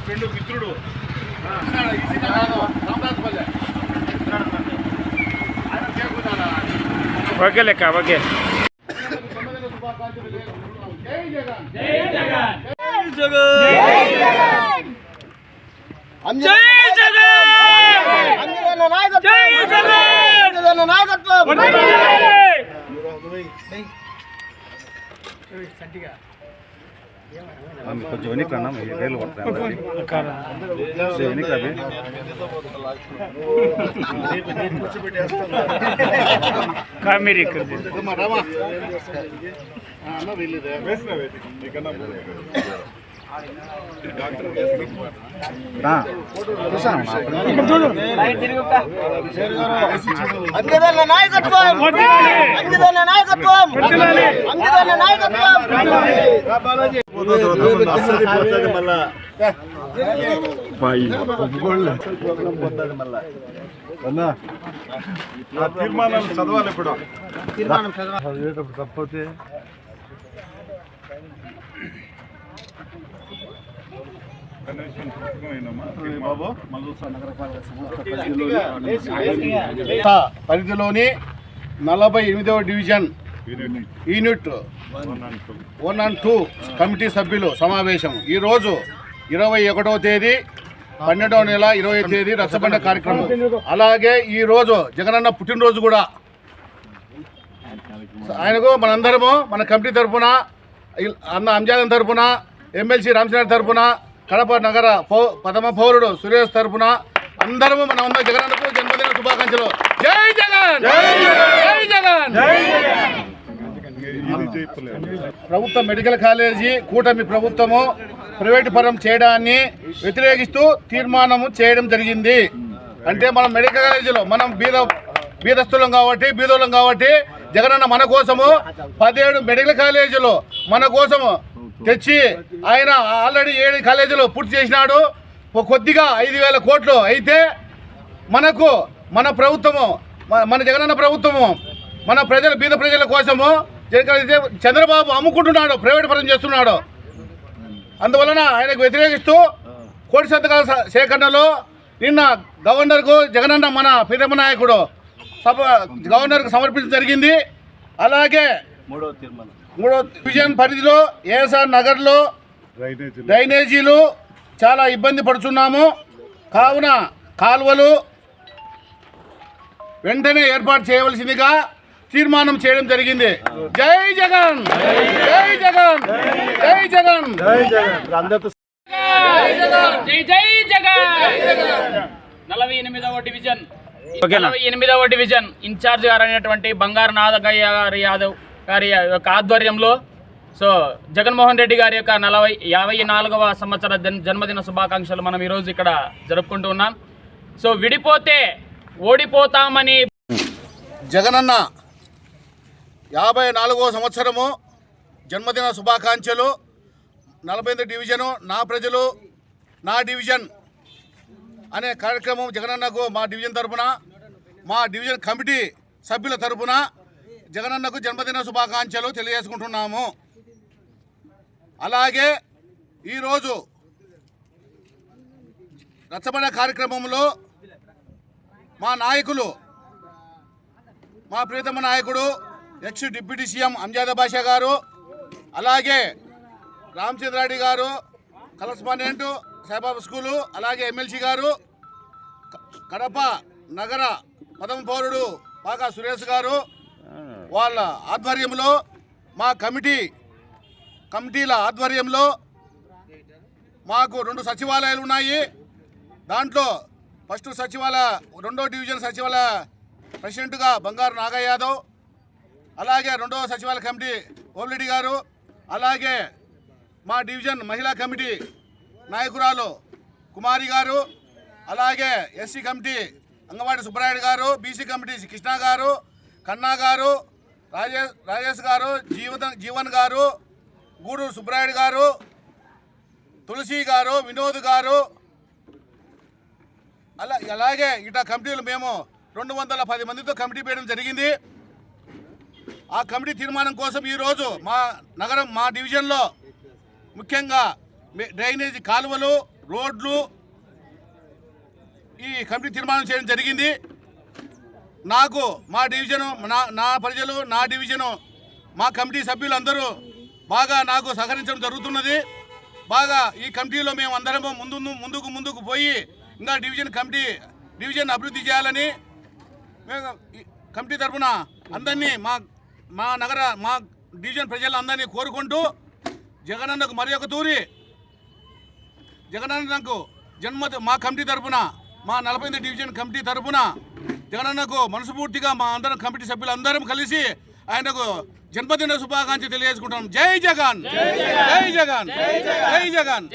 Friend మిత్రుడు? Okay లెక్క okay. నాయకత్వం కొంచెం వెనక్కి అన్నా రైలు కొడతాను వెనక్కి అవి కామెరీ ఇక్కడ అన్న వీళ్ళిదే. రా. చూసాను నాయకత్వం. నాయకత్వం. నాయకత్వం. తీర్మానాలు చదవాలి ఇప్పుడు. తీర్మానం చదవాలి తప్పతే పరిధిలోని నలభై ఎనిమిదవ division unit one and two committee సభ్యులు సమావేశం. ఈరోజు ఇరవై ఒకటవ తేదీ పన్నెండవ నెల ఇరవై తేదీ రచ్చబండ కార్యక్రమం. అలాగే ఈ రోజు జగనన్న పుట్టినరోజు కూడా. ఆయనకు మనందరము మన కమిటీ తరఫున అన్న అంజాదం తరఫున ఎమ్మెల్సీ రామచంద్ర తరఫున కడప నగర పౌ ప్రథమ పౌరుడు సురేష్ తరఫున అందరము మన అందరం జగనన్నకు జన్మదిన శుభాకాంక్షలు. జై జగన్! జై జగన్! ప్రభుత్వ మెడికల్ కాలేజీ కూటమి ప్రభుత్వము ప్రైవేటు పరం చేయడాన్ని వ్యతిరేకిస్తూ తీర్మానము చేయడం జరిగింది. అంటే మనం మెడికల్ కాలేజీలో మనం బీద బీదస్తులం కాబట్టి బీదోళం కాబట్టి జగనన్న మన కోసము పదిహేడు మెడికల్ కాలేజీలు మన కోసము తెచ్చి ఆయన ఆల్రెడీ ఏడు కాలేజీలు పూర్తి చేసినాడు. కొద్దిగా ఐదు వేల కోట్లు అయితే మనకు మన ప్రభుత్వము మన- మన జగనన్న ప్రభుత్వము మన ప్రజల బీద ప్రజల కోసము జగన్ చంద్రబాబు అమ్ముకుంటున్నాడు ప్రైవేట్ పరం చేస్తున్నాడు. అందువలన ఆయనకు వ్యతిరేకిస్తూ కోటి సంతకాల సేకరణలో నిన్న గవర్నర్కు జగనన్న మన ప్రియమ నాయకుడు సభ గవర్నర్కు సమర్పించడం జరిగింది. అలాగే మూడో తీర్మానం. మూడో డివిజన్ పరిధిలో ఏఎస్ఆర్ నగర్లో డ్రైనేజీలు. చాలా ఇబ్బంది పడుతున్నాము కావున కాలువలు వెంటనే ఏర్పాటు చేయవలసిందిగా తీర్మానం చేయడం జరిగింది. జై జగన్! జై జగన్! జై జగన్! జై జై జగన్! నలభై ఎనిమిదవ డివిజన్. ఎనిమిదవ డివిజన్ ఇన్ఛార్జ్ గారు అయినటువంటి బంగారు నాదగయ్య గారి యాదవ్. గారి యొక్క ఆధ్వర్యంలో సో జగన్మోహన్ రెడ్డి గారి యొక్క నలభై యాభై నాలుగవ సంవత్సర జన్- జన్మదిన శుభాకాంక్షలు మనం ఈరోజు ఇక్కడ జరుపుకుంటూ ఉన్నాం. సో విడిపోతే ఓడిపోతామని జగనన్న యాభై నాలుగవ సంవత్సరము జన్మదిన శుభాకాంక్షలు. నలభై ఎనిమిది డివిజను నా ప్రజలు నా డివిజన్ అనే కార్యక్రమం జగనన్నకు మా డివిజన్ తరపున మా డివిజన్ కమిటీ సభ్యుల తరపున జగనన్నకు జన్మదిన శుభాకాంక్షలు తెలియజేసుకుంటున్నాము. అలాగే ఈరోజు రచ్చబండ కార్యక్రమంలో మా నాయకులు మా ప్రియతమ నాయకుడు ex deputy CM Amjad Basha గారు అలాగే రామచంద్రారెడ్డి గారు కలస్పాండెంట్ సాయిబాబా స్కూలు అలాగే ఎమ్మెల్సీ గారు కడప నగర పదమ పౌరుడు బాగా సురేష్ గారు వాళ్ళ ఆధ్వర్యంలో మా కమిటీ కమిటీల ఆధ్వర్యంలో మాకు రెండు సచివాలయాలు ఉన్నాయి. దాంట్లో ఫస్ట్ సచివాలయ రెండో డివిజన్ సచివాలయ ప్రెసిడెంట్గా బంగారు నాగయ్య యాదవ్ అలాగే రెండవ సచివాలయ కమిటీ ఓల్రెడ్డి గారు అలాగే మా డివిజన్ మహిళా కమిటీ నాయకురాలు కుమారి గారు అలాగే ఎస్సీ కమిటీ అంగవాడి సుబ్బరాయుడు గారు బీసీ కమిటీ కృష్ణ గారు కన్నా గారు రాజేష్ రాజేష్ గారు జీవన్ జీవన్ గారు గూడూరు సుబ్రాయుడు గారు తులసి గారు వినోద్ గారు అలా అలాగే ఇట కమిటీలు మేము రెండు వందల పది మందితో కమిటీ వేయడం జరిగింది. ఆ కమిటీ తీర్మానం కోసం ఈరోజు మా నగరం మా డివిజన్లో ముఖ్యంగా డ్రైనేజీ కాలువలు రోడ్లు ఈ కమిటీ తీర్మానం చేయడం జరిగింది. నాకు మా డివిజను నా నా ప్రజలు నా డివిజను మా కమిటీ సభ్యులందరూ బాగా నాకు సహకరించడం జరుగుతున్నది. బాగా ఈ కమిటీలో మేము అందరము ముందు ముందుకు ముందుకు పోయి ఇంకా డివిజన్ కమిటీ డివిజన్ అభివృద్ధి చేయాలని మేము కమిటీ తరఫున అందరినీ మా మా నగర మా డివిజన్ ప్రజలందరినీ కోరుకుంటూ జగనన్నకు మరి ఒక తూరి జగనన్నకు జన్మ మా కమిటీ తరపున మా నలభై డివిజన్ కమిటీ తరపున జగనన్నకు మనస్ఫూర్తిగా మా అందరం కమిటీ సభ్యులందరం కలిసి ఆయనకు జన్మదిన శుభాకాంక్షలు తెలియజేసుకుంటాం జై జగన్! జై జగన్! జై జగన్!